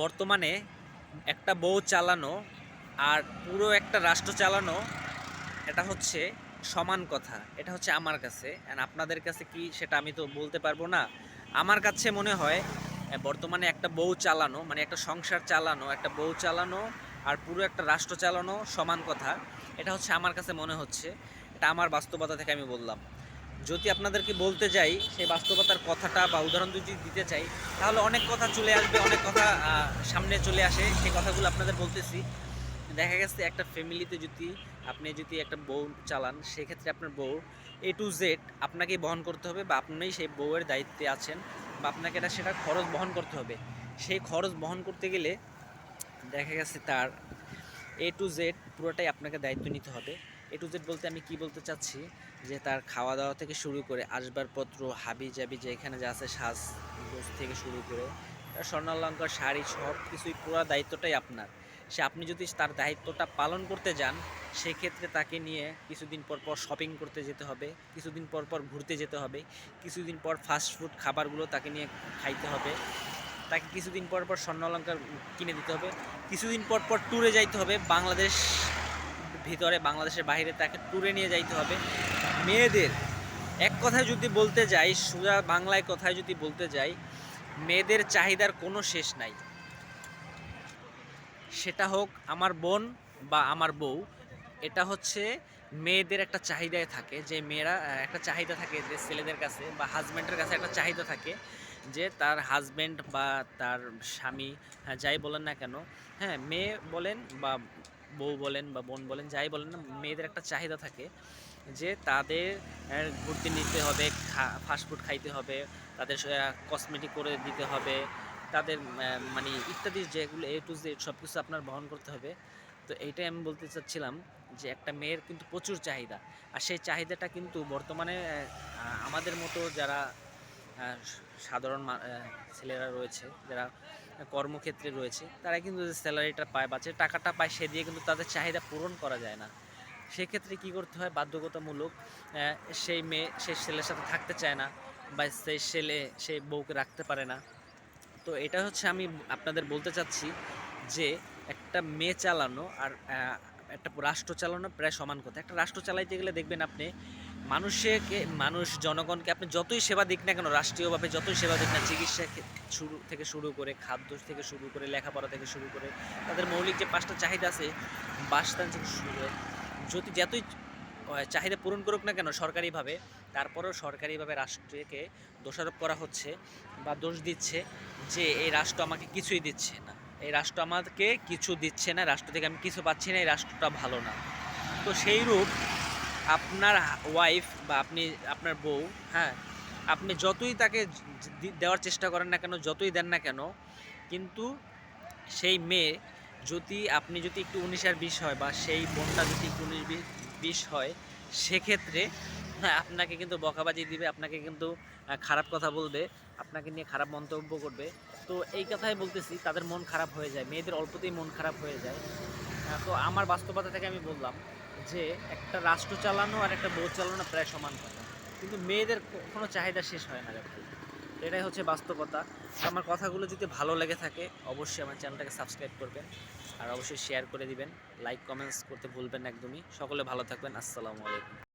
বর্তমানে একটা বউ চালানো আর পুরো একটা রাষ্ট্র চালানো, এটা হচ্ছে সমান কথা। এটা হচ্ছে আমার কাছে। অ্যান্ড আপনাদের কাছে কি সেটা আমি তো বলতে পারব না। আমার কাছে মনে হয়, বর্তমানে একটা বউ চালানো মানে একটা সংসার চালানো, একটা বউ চালানো আর পুরো একটা রাষ্ট্র চালানো সমান কথা। এটা হচ্ছে আমার কাছে মনে হচ্ছে। এটা আমার বাস্তবতা থেকে আমি বললাম। যদি আপনাদেরকে বলতে যাই, সেই বাস্তবতার কথাটা বা উদাহরণ যদি দিতে চাই, তাহলে অনেক কথা চলে আসবে, অনেক কথা সামনে চলে আসে। সেই কথাগুলো আপনাদের বলতেছি। দেখা গেছে একটা ফ্যামিলিতে যদি আপনি যদি একটা বউ চালান, সেক্ষেত্রে আপনার বউ এ টু জেড আপনাকেই বহন করতে হবে বা আপনি সেই বউয়ের দায়িত্বে আছেন বা আপনাকে এটা সেটা খরচ বহন করতে হবে। সেই খরচ বহন করতে গেলে দেখা গেছে তার এ টু জেড পুরোটাই আপনাকে দায়িত্ব নিতে হবে। এ টু জেড বলতে আমি কি বলতে চাচ্ছি? যে তার খাওয়া দাওয়া থেকে শুরু করে আসবাবপত্র হাবি জাবি যেখানে যা আছে সাজ থেকে শুরু করে, তার স্বর্ণালঙ্কার, শাড়ি সব কিছুই পুরো দায়িত্বটাই আপনার। সে আপনি যদি তার দায়িত্বটা পালন করতে যান, সেক্ষেত্রে তাকে নিয়ে কিছুদিন পর পর শপিং করতে যেতে হবে, কিছুদিন পর পর ঘুরতে যেতে হবে, কিছুদিন পর ফাস্ট ফুড খাবারগুলো তাকে নিয়ে খাইতে হবে, তাকে কিছুদিন পর পর স্বর্ণালঙ্কার কিনে দিতে হবে, কিছুদিন পর পর ট্যুরে যাইতে হবে, বাংলাদেশ ভিতরে বাংলাদেশের বাইরে তাকে ট্যুরে নিয়ে যাইতে হবে। মেয়েদের এক কথায় যদি বলতে যাই সোজা বাংলায় কথায় যদি বলতে যাই মেয়েদের চাহিদার কোনো শেষ নাই। সেটা হোক আমার বোন বা আমার বউ এটা হচ্ছে মেয়েদের একটা চাহিদায় থাকে যে মেয়েরা একটা চাহিদা থাকে যে ছেলেদের কাছে বা হাজব্যান্ডের কাছে একটা চাহিদা থাকে যে তার হাজব্যান্ড বা তার স্বামী হ্যাঁ, যাই বলেন না কেন হ্যাঁ মেয়ে বলেন বা বউ বলেন বা বোন বলেন, যাই বলেন না, মেয়েদের একটা চাহিদা থাকে যে তাদের ঘুরতে নিতে হবে ফাস্টফুড খাইতে হবে, তাদের কসমেটিক করে দিতে হবে, তাদের মানে ইত্যাদি যেগুলো এ টু জেড সব কিছু আপনার বহন করতে হবে। তো এইটাই আমি বলতে চাচ্ছিলাম যে একটা মেয়ের কিন্তু প্রচুর চাহিদা। আর সেই চাহিদাটা কিন্তু বর্তমানে আমাদের মতো যারা সাধারণ মা- ছেলেরা রয়েছে, যারা কর্মক্ষেত্রে রয়েছে তারা কিন্তু যে স্যালারিটা পায় বা যে টাকাটা পায় সে দিয়ে কিন্তু তাদের চাহিদা পূরণ করা যায় না। সেক্ষেত্রে কী করতে হয়? বাধ্যগতামূলক সেই মেয়ে সেই ছেলের সাথে থাকতে চায় না বা সেই ছেলে সেই বউকে রাখতে পারে না। তো এটা হচ্ছে আমি আপনাদের বলতে চাচ্ছি যে একটা মেয়ে চালানো আর একটা রাষ্ট্র চালানো প্রায় সমান কথা। একটা রাষ্ট্র চালাইতে গেলে দেখবেন আপনি মানুষকে মানুষ, জনগণকে আপনি যতই সেবা দিক না কেন, রাষ্ট্রীয়ভাবে যতই সেবা দিক না, চিকিৎসা শুরু থেকে শুরু করে, খাদ্য থেকে শুরু করে, লেখাপড়া থেকে শুরু করে, তাদের মৌলিক যে পাঁচটা চাহিদা আছে বাসস্থান থেকে শুরু করে। যদি যতই চাহিদা পূরণ করুক না কেন, সরকারিভাবে, তারপরেও সরকারিভাবে রাষ্ট্রকে দোষারোপ করা হচ্ছে বা দোষ দিচ্ছে যে, এই রাষ্ট্র আমাকে কিছুই দিচ্ছে না। এই রাষ্ট্র আমাকে কিছু দিচ্ছে না, রাষ্ট্র থেকে আমি কিছু পাচ্ছি না, এই রাষ্ট্রটা ভালো না। তো সেই রূপ আপনার ওয়াইফ বা আপনি, আপনার বউ হ্যাঁ আপনি যতই তাকে দেওয়ার চেষ্টা করেন না কেন, যতই দেন না কেন, কিন্তু সেই মেয়ে যদি, আপনি যদি একটু উনিশ আর বিশ হয় বা সেই বোনটা যদি একটু উনিশ বিশ- হয়, সেক্ষেত্রে হ্যাঁ আপনাকে কিন্তু বকাবাজি দিবে, আপনাকে কিন্তু খারাপ কথা বলবে, আপনাকে নিয়ে খারাপ মন্তব্য করবে। তো এই কথাই বলতেছি, তাদের মন খারাপ হয়ে যায়, মেয়েদের অল্পতেই মন খারাপ হয়ে যায়। তো আমার বাস্তবতা থেকে আমি বললাম যে একটা রাষ্ট্র চালানো আর একটা বউ চালানো প্রায় সমান কথা। কিন্তু মেয়েদের কোনো চাহিদা শেষ হয় না দেখো এটাই হচ্ছে বাস্তবতা। আমার কথাগুলো যদি ভালো লেগে থাকে, অবশ্যই আমার চ্যানেলটাকে সাবস্ক্রাইব করবেন। আর অবশ্যই শেয়ার করে দিবেন। লাইক, কমেন্টস করতে ভুলবেন একদমই। সকলে ভালো থাকবেন। আসসালামু আলাইকুম।